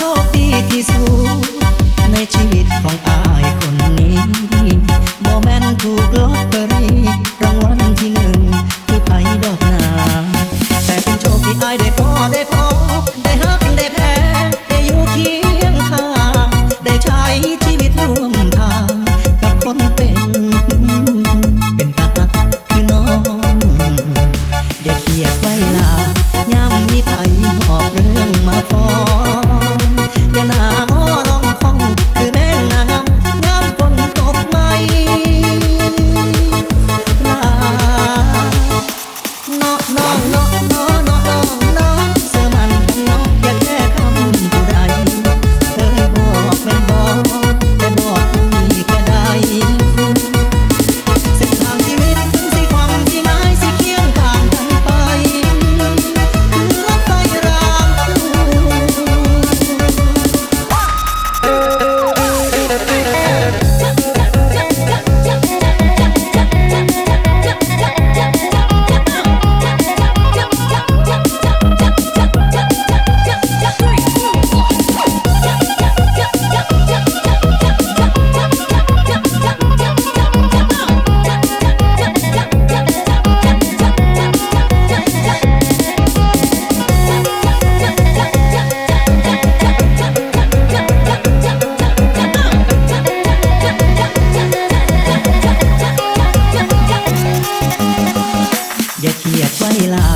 โชคดีที่สุดในชีวิตของอายคนนี้โมแมนถูกลอตเตอรี่รางวัลที่หนึ่งคือไพ่ดอกนา แต่เป็นโชคที่อายได้พอได้พอได้ฮักได้แพ้ได้อยู่เคียงข้างได้ใช้ชีวิตร่วมทาง กับคนเป็น เป็นตาคือน้องเด็กเกียดไว้ Quay lại.